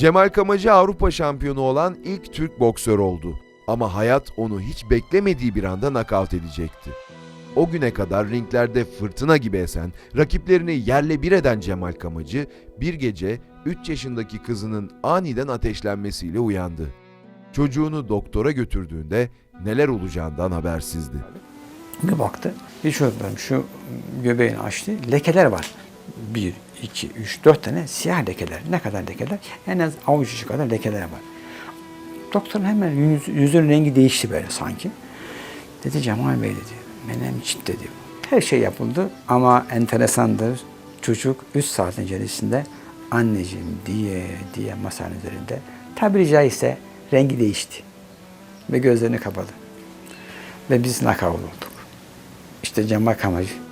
Cemal Kamacı Avrupa şampiyonu olan ilk Türk boksör oldu. Ama hayat onu hiç beklemediği bir anda nakavt edecekti. O güne kadar ringlerde fırtına gibi esen, rakiplerini yerle bir eden Cemal Kamacı bir gece 3 yaşındaki kızının aniden ateşlenmesiyle uyandı. Çocuğunu doktora götürdüğünde neler olacağından habersizdi. Bir baktı, bir çocuklarım şu göbeğini açtı, lekeler var. Bir, iki, üç, dört tane siyah lekeler. Ne kadar lekeler? En az avuç içi kadar lekeler var. Doktorun hemen yüz, yüzünün rengi değişti böyle sanki. Dedi Cemal Bey dedi, menemçit dedi. Her şey yapıldı ama enteresandır. Çocuk 3 saatin içerisinde anneciğim diye diye masanın üzerinde tabiri caizse rengi değişti. Ve gözlerini kapadı. Ve biz nakavl olduk. İşte Cemal Kamacı